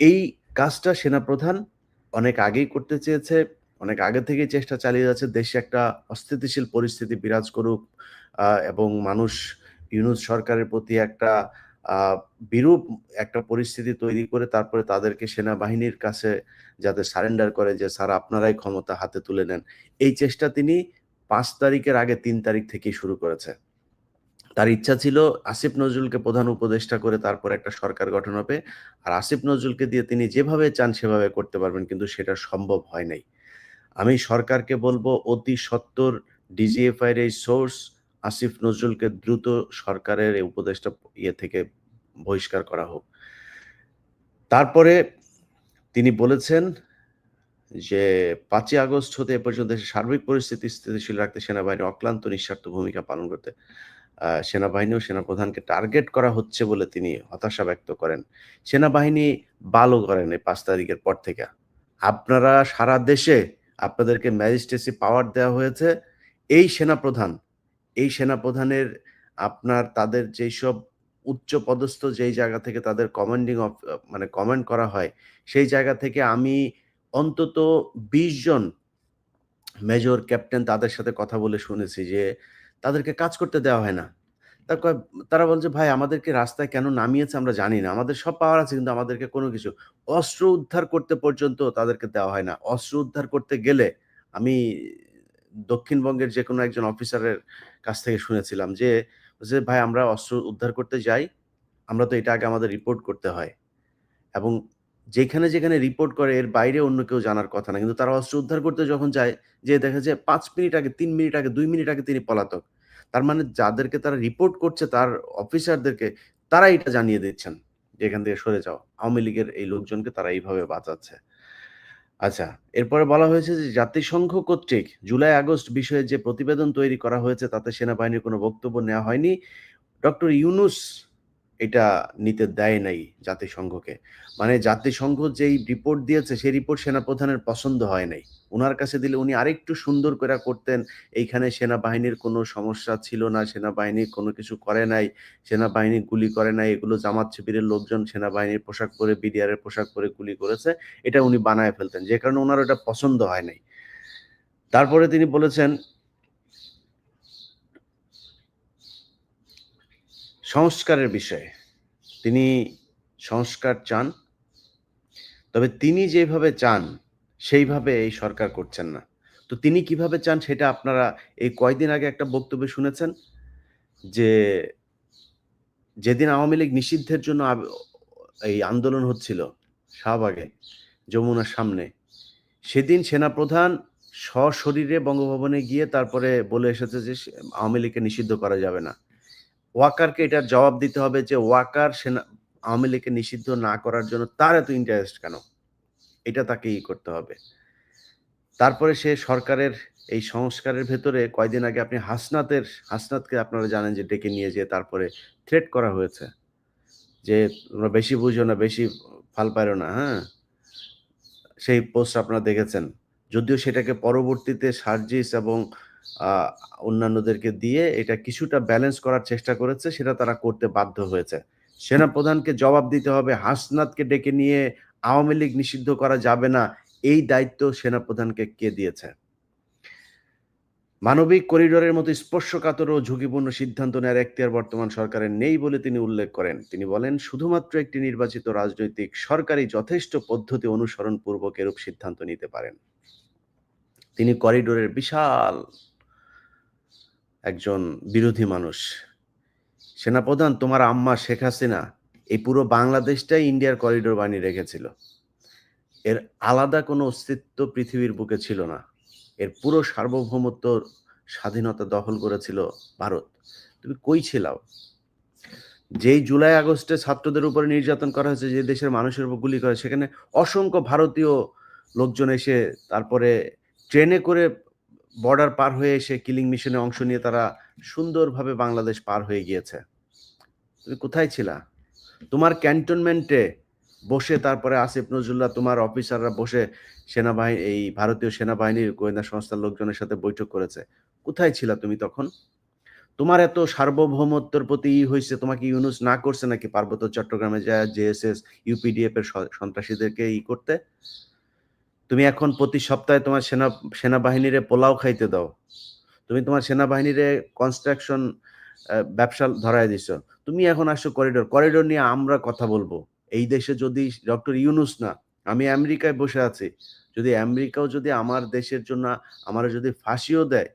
এই কাজটা সেনাপ্রধান অনেক আগেই করতে চেয়েছে। অনেক আগে থেকেই চেষ্টা চালিয়ে যাচ্ছে দেশে একটা অস্থিতিশীল পরিস্থিতি বিরাজ করুক এবং মানুষ ইউনূস সরকারের প্রতি একটা বিরূপ একটা পরিস্থিতি তৈরি করে তারপরে তাদেরকে সেনাবাহিনীর কাছে যাতে সারেন্ডার করে যে, "স্যার আপনারাই ক্ষমতা হাতে তুলে নেন।" এই চেষ্টা তিনি পাঁচ তারিখের আগে তিন তারিখ থেকেই শুরু করেছে। তার ইচ্ছা ছিল আসিফ নজরুলকে প্রধান উপদেষ্টা করে তারপর একটা সরকার গঠন হবে। আর আসিফ নজরুলকে দিয়ে তিনি যেভাবে চান সেভাবে করতে পারবেন, কিন্তু সেটা সম্ভব হয় নাই। আমি সরকারকে বলব, অতি সত্বর ডিজিএফআই এর এই সোর্স আসিফ নজরুলকে দ্রুত সরকারের এই উপদেষ্টা ইয়ে থেকে বহিষ্কার করা হোক। তারপরে তিনি বলেছেন যে, পাঁচই আগস্ট হতে এ পর্যন্ত সার্বিক পরিস্থিতি স্থিতিশীল রাখতে সেনাবাহিনী অক্লান্ত নিঃস্বার্থ ভূমিকা পালন করতে সেনাবাহিনী ও সেনাপ্রধানকে টার্গেট করা হচ্ছে বলে তিনি হতাশা ব্যক্ত করেন। সেনাবাহিনী ভালো করেন এই পাঁচ তারিখের পর থেকে। আপনারা সারা দেশে আপনাদেরকে ম্যাজিস্ট্রেসি পাওয়ার দেওয়া হয়েছে। এই সেনাপ্রধান, এই সেনাপ্রধানের আপনার তাদের যেইসব উচ্চ পদস্থ যেই জায়গা থেকে তাদের কমান্ডিং অফ মানে কমান্ড করা হয়, সেই জায়গা থেকে আমি অন্তত ২০ জন মেজর, ক্যাপ্টেন তাদের সাথে কথা বলে শুনেছি যে তাদেরকে কাজ করতে দেওয়া হয় না। তা কয় তারা বলছে, "ভাই আমাদেরকে রাস্তায় কেন নামিয়েছে আমরা জানি না। আমাদের সব পাওয়ার আছে কিন্তু আমাদেরকে কোনো কিছু" অস্ত্র উদ্ধার করতে পর্যন্ত তাদেরকে দেওয়া হয় না। অস্ত্র উদ্ধার করতে গেলে আমি দক্ষিণবঙ্গের যে কোনো একজন অফিসারের কাছ থেকে শুনেছিলাম যে, যে "ভাই আমরা অস্ত্র উদ্ধার করতে যাই, আমরা তো এটা আগে আমাদের রিপোর্ট করতে হয়। এবং যেখানে, যেখানে রিপোর্ট করে এর বাইরে অন্য কেউ জানার কথা না। কিন্তু তারা অস্ত্র উদ্ধার করতে যখন যায়, যে দেখে যে ৫ মিনিট আগে, তিন মিনিট আগে, দুই মিনিট আগে তিনি পলাতক। তার মানে যাদেরকে তারা রিপোর্ট করছে তার অফিসারদেরকে তারা এটা জানিয়ে দিচ্ছেন যে, "এখান থেকে সরে যাও।" আওয়ামী লীগের এই লোকজনকে তারা এইভাবে বাঁচাচ্ছে। আচ্ছা, এরপরে বলা হয়েছে যে জাতিসংঘ কর্তৃক জুলাই-আগস্ট বিষয়ে যে প্রতিবেদন তৈরি করা হয়েছে তাতে সেনাবাহিনীর কোনো বক্তব্য নেওয়া হয়নি। ডক্টর ইউনূস এটা নিতে দেয় নাই জাতিসংঘকে। মানে জাতিসংঘ যেই রিপোর্ট দিয়েছে সেই রিপোর্ট সেনাপ্রধানের পছন্দ হয় নাই। ওনার কাছে দিলে উনি আরেকটু সুন্দর করে করতেন। এইখানে সেনাবাহিনীর কোনো সমস্যা ছিল না, সেনাবাহিনী কোনো কিছু করে নাই, সেনাবাহিনী গুলি করে নাই, এগুলো জামাত শিবিরের লোকজন সেনাবাহিনীর পোশাক পরে, বিডিআর এর পোশাক পরে গুলি করেছে। এটা উনি বানায় ফেলতেন। যে কারণে ওনার ওটা পছন্দ হয় নাই। তারপরে তিনি বলেছেন সংস্কারের বিষয়ে। তিনি সংস্কার চান। তবে তিনি যেভাবে চান, সেইভাবে এই সরকার করছেন না। তো তিনি কীভাবে চান সেটা আপনারা এই কয়দিন আগে একটা বক্তব্য শুনেছেন যে, যেদিন আওয়ামী লীগ নিষিদ্ধের জন্য এই আন্দোলন হচ্ছিল শাহবাগে, যমুনার সামনে, সেদিন সেনাপ্রধান সশরীরে বঙ্গভবনে গিয়ে তারপরে বলে এসেছে যে আওয়ামী লীগকে নিষিদ্ধ করা যাবে না। ওয়াকারকে এটার জবাব দিতে হবে যে ওয়াকার সেনা আওয়ামী লীগকে নিষিদ্ধ না করার জন্য তার এত ইন্টারেস্ট কেন? এটা তাকে ই করতে হবে। তারপরে সে সরকারের এই সংস্কারের ভেতরে কয়দিন আগে আপনি হাসনাতের হাসনাতকে আপনারা জানেন যে ডেকে নিয়ে যেয়ে তারপরে থ্রেট করা হয়েছে। যে তোমরা বেশি বুঝো না, বেশি ফাল পাইরো না, হ্যাঁ? সেই পোস্ট আপনারা দেখেছেন। যদিও সেটাকে পরবর্তীতে সার্জিস এবং অন্যান্যদেরকে দিয়ে এটা কিছুটা ব্যালেন্স করার চেষ্টা করেছে, সেটা তারা করতে বাধ্য হয়েছে। সেনাপ্রধানকে জবাব দিতে হবে, হাসনাতকে ডেকে নিয়ে আওয়ামী লীগ নিষিদ্ধ করা যাবে না, এই দায়িত্ব সেনাপ্রধানকে কে দিয়েছে? মানবিক করিডোরের মতো স্পর্শকাতর ও ঝুঁকিপূর্ণ সিদ্ধান্ত নেওয়ার এখতিয়ার বর্তমান সরকারের নেই বলে তিনি উল্লেখ করেন। তিনি বলেন, "শুধুমাত্র একটি নির্বাচিত রাজনৈতিক সরকারই যথেষ্ট পদ্ধতি অনুসরণ পূর্বক এরূপ সিদ্ধান্ত নিতে পারেন।" তিনি করিডোরের বিশাল একজন বিরোধী মানুষ। সেনাপ্রধান তোমার আম্মা শেখ হাসিনা এই পুরো বাংলাদেশটাই ইন্ডিয়ার করিডোর বানিয়ে রেখেছিল। এর আলাদা কোনো অস্তিত্ব পৃথিবীর বুকে ছিল না। এর পুরো সার্বভৌমত্ব স্বাধীনতা দখল করেছিল ভারত। তুমি কই ছিলাও? যেই জুলাই আগস্টে ছাত্রদের উপরে নির্যাতন করা হয়েছে, যে দেশের মানুষের উপর গুলি করে সেখানে অসংখ্য ভারতীয় লোকজন এসে তারপরে ট্রেনে করে বর্ডার পার হয়ে এসে কিলিং মিশনে অংশ নিয়ে তারা সুন্দরভাবে বাংলাদেশ পার হয়ে গিয়েছে। তুমি কোথায় ছিলা? তোমার ক্যান্টনমেন্টে বসে তারপরে আসিফ নজরুল্লাহ, তোমার অফিসাররা বসে সেনাবাহিনী, এই ভারতীয় সেনাবাহিনীর গোয়েন্দা সংস্থার লোকজনের সাথে বৈঠক করেছে। কোথায় ছিলা তুমি তখন? তোমার এত সার্বভৌমত্বের প্রতি ই হয়েছে তোমাকে ইউনুস না করছে নাকি পার্বত্য চট্টগ্রামে যায় জেএসএস ইউপিডিএফ এর সন্ত্রাসীদেরকে ই করতে? তুমি এখন প্রতি সপ্তাহে তোমার সেনা সেনাবাহিনীরে পোলাও খাইতে দাও। তুমি তোমার সেনাবাহিনীরে কনস্ট্রাকশন ব্যবসা ধরায় দিছো। তুমি এখন আসো করিডোর। করিডোর নিয়ে আমরা কথা বলব। এই দেশে যদি ডক্টর ইউনুস না, আমি আমেরিকায় বসে আছি। যদি আমেরিকাও যদি আমার দেশের জন্য আমার যদি ফাঁসিও দেয়,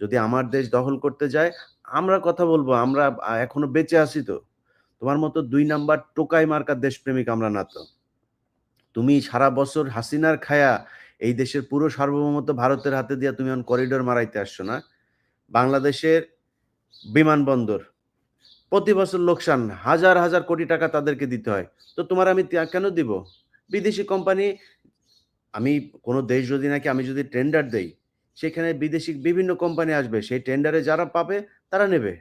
যদি আমার দেশ দখল করতে যায়, আমরা কথা বলব। আমরা এখনও বেঁচে আছি তো। তোমার মতো দুই নাম্বার টোকাই মার্কা দেশপ্রেমিক আমরা না তো। তুমি সারা বছর হাসিনার খায়া এই দেশের পুরো সার্বভৌমত্ব ভারতের হাতে দিয়া তুমি এখন করিডোর মারাইতে আসছো না? বাংলাদেশের বিমানবন্দর প্রতি বছর লোকসান হাজার, হাজার কোটি টাকা তাদেরকে দিতে হয়। তো তোমার আমি কেন দিব? বিদেশি কোম্পানি আমি কোনো দেশ যদি নাকি আমি যদি টেন্ডার দেই, সেখানে বিদেশি বিভিন্ন কোম্পানি আসবে। সেই টেন্ডারে যারা পাবে তারা নেবে।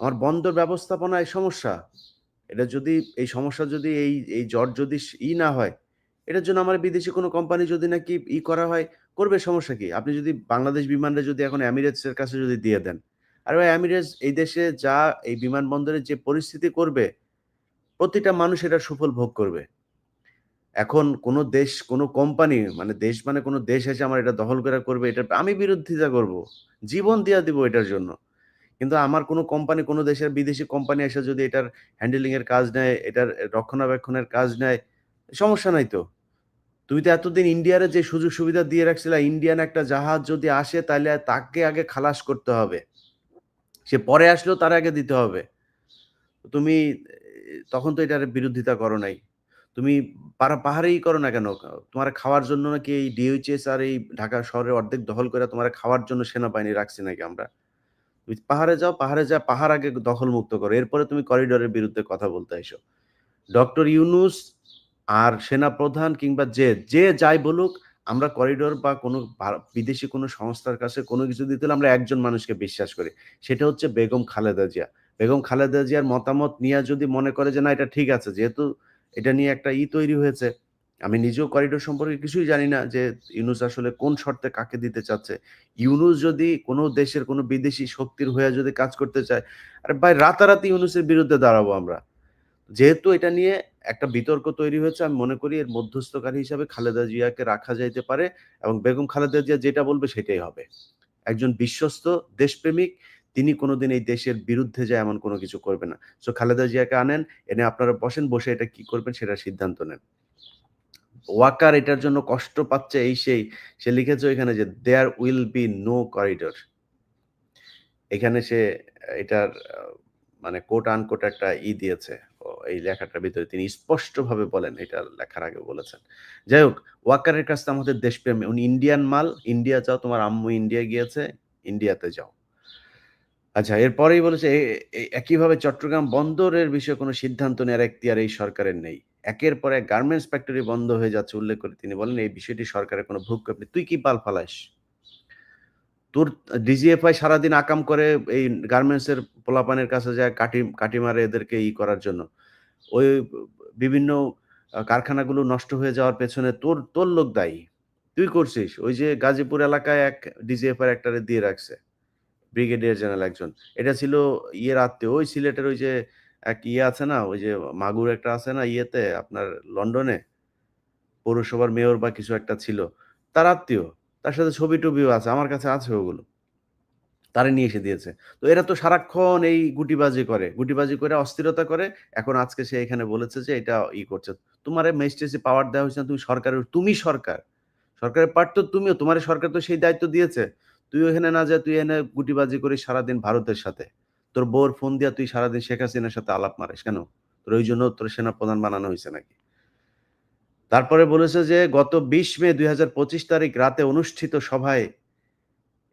আমার বন্দর ব্যবস্থাপনায় সমস্যা। এটা যদি এই সমস্যা যদি এই এই জট যদি ই না হয়, এটার জন্য আমার বিদেশি কোনো কোম্পানি যদি নাকি ই করা হয়, করবে সমস্যা কি? আপনি যদি বাংলাদেশ বিমানটা যদি এখন এমিরেটস এর কাছে যদি দিয়ে দেন। আর ভাই এমিরেটস এই দেশে যা এই বিমানবন্দরের যে পরিস্থিতি করবে, প্রতিটা মানুষ এটা সুফল ভোগ করবে। এখন কোন দেশ, কোন কোম্পানি মানে দেশ মানে কোন দেশ এসে আমার এটা দখল করে করবে, এটা আমি বিরোধিতা করব। জীবন দিয়া দিব এটার জন্য। কিন্তু আমার কোনো কোম্পানি, কোনো দেশের বিদেশি কোম্পানি এসে যদি এটার হ্যান্ডেলিং এর কাজ নেয়, এটার রক্ষণাবেক্ষণের কাজ নেয়, সমস্যা নাই তো। তুমি তো এতদিন ইন্ডিয়ারে যে সুযোগ সুবিধা দিয়ে রাখছিলা, ইন্ডিয়ান একটা জাহাজ যদি আসে তাহলে তাকে আগে খালাস করতে হবে। সে পরে আসলেও তার আগে দিতে হবে। তুমি তখন তো এটার বিরোধিতা করো নাই। তুমি পাহাড়েই করো না কেন? তোমার খাওয়ার জন্য নাকি এই ডিওএইচএস আর এই ঢাকা শহরের অর্ধেক দখল করে তোমার খাওয়ার জন্য সেনাবাহিনী রাখছি নাকি আমরা? তুমি পাহাড়ে যাও, পাহাড়ে যায়া পাহাড় আগে দখলমুক্ত করো। এরপরে তুমি করিডোরের বিরুদ্ধে কথা বলতে এসো ডক্টর ইউনুস আর সেনাপ্রধান কিংবা যে, যে যাই বলুক আমরা করিডোর বা কোনো বিদেশি কোনো সংস্থার কাছে কোনো কিছু দিতে হলে আমরা একজন মানুষকে বিশ্বাস করি। সেটা হচ্ছে বেগম খালেদা জিয়া। বেগম খালেদা জিয়ার মতামত নিয়া যদি মনে করে যে না এটা ঠিক আছে, যেহেতু এটা নিয়ে একটা ই তৈরি হয়েছে। আমি নিজেও করিডোর সম্পর্কে কিছুই জানি না যে ইউনুস আসলে কোন শর্তে কাকে দিতে চাচ্ছে। ইউনুস যদি কোন দেশের কোনো বিদেশি শক্তির হয়ে যদি কাজ করতে চায়, আরে ভাই রাতারাতি ইউনুসের বিরুদ্ধে দাঁড়াবো আমরা। যেহেতু এটা নিয়ে একটা বিতর্ক তৈরি হয়েছে, আমি মনে করি এর মধ্যস্থকারী হিসাবে খালেদা জিয়াকে রাখা যাইতে পারে এবং বেগম খালেদা জিয়া যেটা বলবে সেটাই হবে। একজন বিশ্বস্ত দেশপ্রেমিক, তিনি কোনোদিন এই দেশের বিরুদ্ধে যায় এমন কোনো কিছু করবে না। সো খালেদা জিয়াকে আনেন, এনে আপনারা বসেন, বসে এটা কি করবেন সেটা সিদ্ধান্ত নেন। ওয়াকার এটার জন্য কষ্ট পাচ্ছে এই সেই। সে লিখেছে ওইখানে যে "there will be no corridor" এখানে সে এটার মানে কোট আনকোট একটা ই দিয়েছে। এই লেখাটার ভিতরে তিনি স্পষ্টভাবে বলেন, এটা লেখার আগে বলেছেন। যাই হোক, ওয়াকারের কাছ আমাদের দেশপ্রেমী। উনি ইন্ডিয়ান মাল, ইন্ডিয়া যাও, তোমার আম্মু ইন্ডিয়া গিয়েছে, ইন্ডিয়াতে যাও। আচ্ছা এরপরেই বলেছে একইভাবে চট্টগ্রাম বন্দরের বিষয়ে কোনো সিদ্ধান্ত নেওয়ার এখতিয়ার এই সরকারের নেই। একের পর এক গার্মেন্টস ফ্যাক্টরি বন্ধ হয়ে যাচ্ছে উল্লেখ করে তিনি বলেন, "এই বিষয়টি সরকারের কোনো ভ্রুক্ষেপ নেই।" তুই কি পাল ফালাইস তোর ডিজিএফআই সারাদিন আকাম করে এই গার্মেন্টসের পোলাপানের কাছে যায় কাঠি কাঠি মারে এদেরকে ই করার জন্য। ওই বিভিন্ন কারখানাগুলো নষ্ট হয়ে যাওয়ার পেছনে তোর তোর লোক দায়ী। তুই করছিস। ওই যে গাজীপুর এলাকায় এক ডিজিএফআই একটারে দিয়ে রাখছে। ব্রিগেডিয়ার জেনারেল একজন। এটা ছিল ইয়ের আত্মীয়। ওই সিলেটের ওই যে এক ইয়ে আছে না? ওই যে মাগুর একটা আছে না ইয়েতে আপনার লন্ডনে? পৌরসভার মেয়র বা কিছু একটা ছিল। তার আত্মীয়। তার সাথে ছবি-টবিও আছে। আমার কাছে আছে ওগুলো। তারে নিয়ে এসে দিয়েছে। তো এরা তো সারাক্ষণ এই গুটিবাজি করে। গুটিবাজি করে, অস্থিরতা করে। এখন আজকে সে এখানে বলেছে যে এটা ই করছে। তোমারে ম্যাজিস্ট্রেসি পাওয়ার দেওয়া হয়েছে তুমি সরকারের, তুমি সরকার। সরকারের পার্ট তো তুমিও। তোমার সরকার তো সেই দায়িত্ব দিয়েছে। তুই ওখানে না যেয়ে, তুই এনে গুটিবাজি করিস সারাদিন ভারতের সাথে। তোর বউর ফোন দিয়া তুই সারাদিন শেখ হাসিনার সাথে আলাপ মারিস কেন? তোর ওই জন্য তোর সেনাপ্রধান বানানো হয়েছে নাকি? তারপরে বলেছে যে, গত ২০ মে ২০২৫ তারিখ রাতে অনুষ্ঠিত সভায়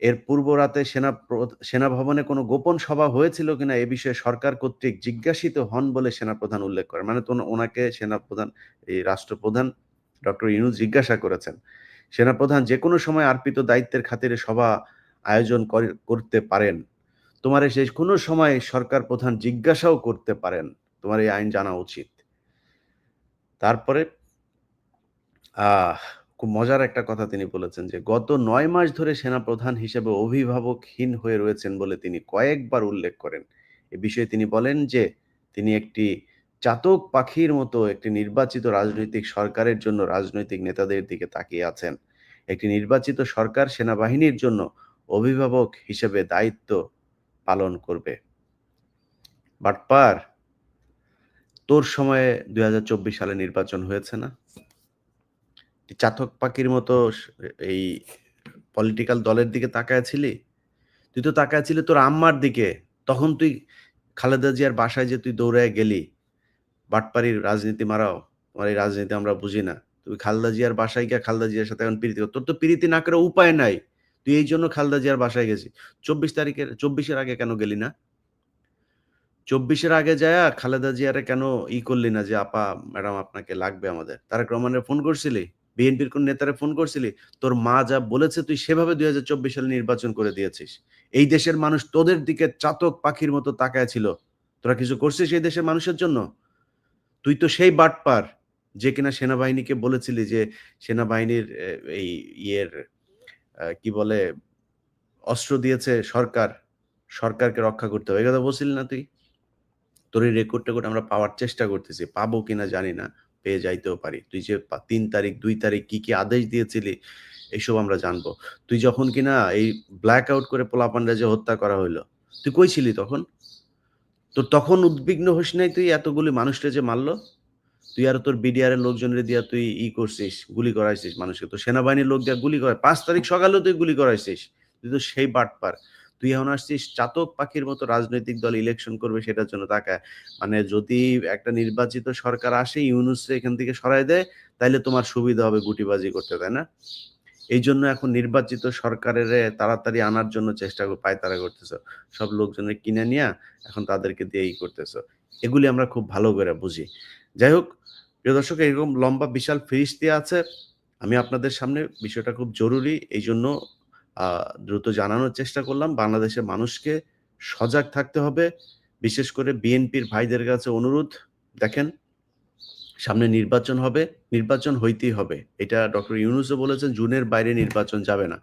এর পূর্ব রাতে সেনা প্র সেনা ভবনে কোন গোপন সভা হয়েছিল কিনা এ বিষয়ে সরকার কর্তৃক জিজ্ঞাসিত হন বলে সেনাপ্রধান উল্লেখ করেন। মানে তো ওনাকে সেনাপ্রধান, এই রাষ্ট্রপ্রধান ডক্টর ইউনূস জিজ্ঞাসা করেছেন। সেনাপ্রধান যেকোনো সময় অর্পিত দায়িত্বের খাতিরে সভা আয়োজন করে, করতে পারেন। তোমারে সে কোন সময় সরকার প্রধান জিজ্ঞাসাও করতে পারেন। তোমার এই আইন জানা উচিত। তারপরে খুব মজার একটা কথা তিনি বলেছেন যে, "গত ৯ মাস ধরে সেনাপ্রধান হিসেবে অভিভাবকহীন হয়ে রয়েছেন" বলে তিনি কয়েকবার উল্লেখ করেন। এ বিষয়ে তিনি বলেন যে, তিনি একটি চাতক পাখির মতো একটি নির্বাচিত রাজনৈতিক সরকারের জন্য রাজনৈতিক নেতাদের দিকে তাকিয়ে আছেন। একটি নির্বাচিত সরকার সেনাবাহিনীর জন্য অভিভাবক হিসেবে দায়িত্ব পালন করবে। বাটপার! তোর সময়ে ২০২৪ সালে নির্বাচন হয়েছে না? চাতক পাখির মতো এই পলিটিক্যাল দলের দিকে তাকায়া ছিলি? তুই তো তাকায়া ছিলি তোর আম্মার দিকে। তখন তুই খালেদা জিয়ার বাসায় যে তুই দৌড়াইয়া গেলি। বাটপাড়ির রাজনীতি মারাও। তোমার এই রাজনীতি আমরা বুঝি না। তুই খালেদা জিয়ার বাসায় গিয়া খালেদা জিয়ার সাথে এখন প্রীতি তোর তো প্রীতি না করে উপায় নাই। তুই এই জন্য খালেদা জিয়ার বাসায় গেছি চব্বিশ তারিখের চব্বিশের আগে কেন গেলি না? ২৪ এর আগে যায়া খালেদা জিয়ারে কেন ই করলি না যে, "আপা, ম্যাডাম আপনাকে লাগবে আমাদের।" তারেক রহমানের ফোন করছিলি? বিএনপির কোন নেতারে ফোন করছিলি? তোর মা যা বলেছে তুই সেভাবে ২০২৪ সালে নির্বাচন করে দিয়েছিস। এই দেশের মানুষ তোদের দিকে চাতক পাখির মতো তাকায় ছিল। তোরা কিছু করছিস এই দেশের মানুষের জন্য? তুই তো সেই বাটপার যে কিনা সেনাবাহিনীকে বলেছিলি যে সেনাবাহিনীর এই ইয়ের কি বলে অস্ত্র দিয়েছে সরকার। সরকারকে রক্ষা করতে হবে। কথা বলছিলি না তুই? তোর এই রেকর্ড-টেকর্ড আমরা পাওয়ার চেষ্টা করতেছি। পাবো কিনা জানি না। পেয়ে যাইতেও পারি। তুই যে তিন তারিখ, দুই তারিখ কি, কি আদেশ দিয়েছিলি এইসব আমরা জানব। তুই যখন কিনা এই ব্ল্যাক আউট করে পোলাপানরা যে হত্যা করা হইল, তুই কই ছিলি তখন? তো তখন উদ্বিগ্ন হোস নাই তুই এতগুলি মানুষটা যে মারল? তুই আর তোর বিডিআর এর লোকজনরে দিয়া তুই ই করছিস, গুলি করাইছিস মানুষকে। তো সেনাবাহিনীর লোক দিয়া গুলি করায় পাঁচ তারিখ সকালেও তুই গুলি করাইছিস। তুই তো সেই বাটপার। তুই এখন আসছিস চাতক পাখির মতো রাজনৈতিক দল ইলেকশন করবে সেটার জন্য তাকায়া। মানে যদি একটা নির্বাচিত সরকার আসে ইউনূসরে এখান থেকে সরায় দেয়, তাইলে তোমার সুবিধা হবে গুটিবাজি করতে, তাই না? এই জন্য এখন নির্বাচিত সরকারের তাড়াতাড়ি আনার জন্য চেষ্টা পায়তারা করতেছ। সব লোকজনের কিনে নিয়ে এখন তাদেরকে দিয়ে ই করতেছ। এগুলি আমরা খুব ভালো করে বুঝি। যাই হোক, প্রিয় দর্শক এরকম লম্বা বিশাল ফিরিস্তি আছে। আমি আপনাদের সামনে বিষয়টা খুব জরুরি। এই জন্য দ্রুত জানানোর চেষ্টা করলাম। বাংলাদেশের মানুষকে সজাগ থাকতে হবে। বিশেষ করে বিএনপির ভাইদের কাছে অনুরোধ, দেখেন সামনে নির্বাচন হবে, নির্বাচন হইতেই হবে। এটা ডক্টর ইউনুসও বলেছেন জুনের বাইরে নির্বাচন যাবে না।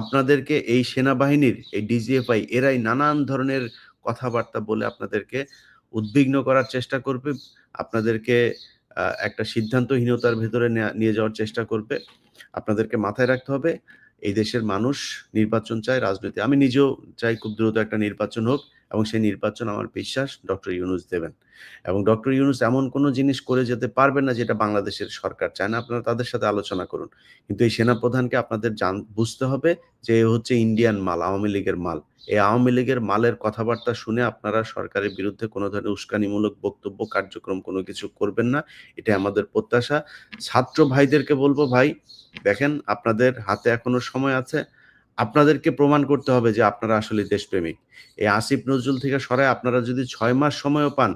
আপনাদেরকে এই সেনাবাহিনীর, এই ডিজিএফআই এরাই নানান ধরনের কথাবার্তা বলে আপনাদেরকে উদ্বিগ্ন করার চেষ্টা করবে। আপনাদেরকে একটা সিদ্ধান্তহীনতার ভেতরে নেয়া যাওয়ার চেষ্টা করবে। আপনাদেরকে মাথায় রাখতে হবে, এই দেশের মানুষ নির্বাচন চায়, রাজনীতি আমি নিজেও চাই খুব দ্রুত একটা নির্বাচন হোক এবং সেই নির্বাচন আমার বিশ্বাস ডক্টর ইউনুস দেবেন। এবং ডক্টর ইউনুস এমন কোন জিনিস করে যেতে পারবেন না যেটা বাংলাদেশের সরকার চায় না। আপনারা তাদের সাথে আলোচনা করুন। কিন্তু এই সেনাপ্রধানকে আপনাদের জান বুঝতে হবে যে হচ্ছে ইন্ডিয়ান মাল, আওয়ামী লীগের মাল। এই আওয়ামী লীগের মালের কথাবার্তা শুনে আপনারা সরকারের বিরুদ্ধে কোনো ধরনের উস্কানিমূলক বক্তব্য, কার্যক্রম কোনো কিছু করবেন না। এটা আমাদের প্রত্যাশা। ছাত্র ভাইদেরকে বলব ভাই দেখেন আপনাদের হাতে এখনও সময় আছে। আপনাদেরকে প্রমাণ করতে হবে যে আপনারা আসলে দেশপ্রেমিক। এই আসিফ নজরুল থেকে সরায় আপনারা যদি ছয় মাস সময়ও পান,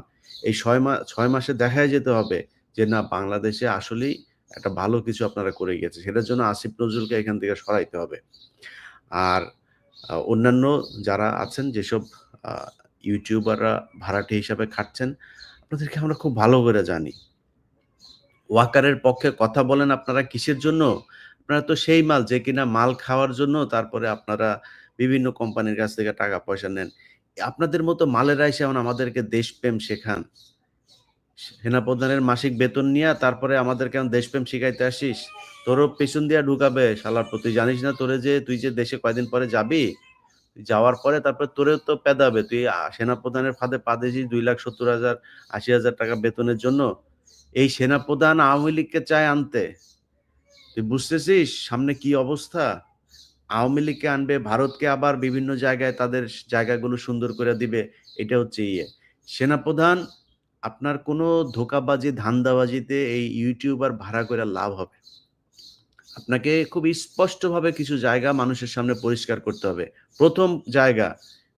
এই ছয় মাস ছয় মাসে দেখায় যেতে হবে যে না বাংলাদেশে আসলেই একটা ভালো কিছু আপনারা করে গিয়েছে। সেটার জন্য আসিফ নজরুলকে এখান থেকে সরাইতে হবে। আর অন্যান্য যারা আছেন যেসব ইউটিউবাররা ভাড়াটে হিসাবে খাটছেন, আপনাদেরকে আমরা খুব ভালো করে জানি। ওয়াকারের পক্ষে কথা বলেন আপনারা কিসের জন্য? আপনারা তো সেই মাল যে কিনা মাল খাওয়ার জন্য তারপরে আপনারা বিভিন্ন কোম্পানির কাছ থেকে টাকা পয়সা নেন। আপনাদের মতো মালের এসে এখন আমাদেরকে দেশপ্রেম শেখান। সেনাপ্রধানের মাসিক বেতন নিয়া তারপরে আমাদেরকে এখন দেশপ্রেম শিখাইতে আসিস? তোরও পেছন দিয়া ঢুকাবে শালার তুই জানিস না তোরে যে তুই যে দেশে কয়দিন পরে যাবি? যাওয়ার পরে তারপরে তোরেও তো পেদাবে। তুই আ সেনাপ্রধানের ফাঁদে পা দিয়েছিস ২,৭০,০০০ ৮০,০০০ টাকা বেতনের জন্য। এই সেনাপ্রধান আওয়ামী লীগকে চায় আনতে। তুই বুঝতেছিস সামনে কি অবস্থা? আওয়ামী লীগকে আনবে, ভারতকে আবার বিভিন্ন জায়গায় তাদের জায়গাগুলো সুন্দর করে দিবে। এটা হচ্ছে ইয়ে। সেনাপ্রধান আপনার কোনো ধোঁকাবাজি, ধান্দাবাজিতে এই ইউটিউবার ভাড়া কইরা লাভ হবে। আপনাকে খুব স্পষ্টভাবে কিছু জায়গা মানুষের সামনে পরিষ্কার করতে হবে। প্রথম জায়গা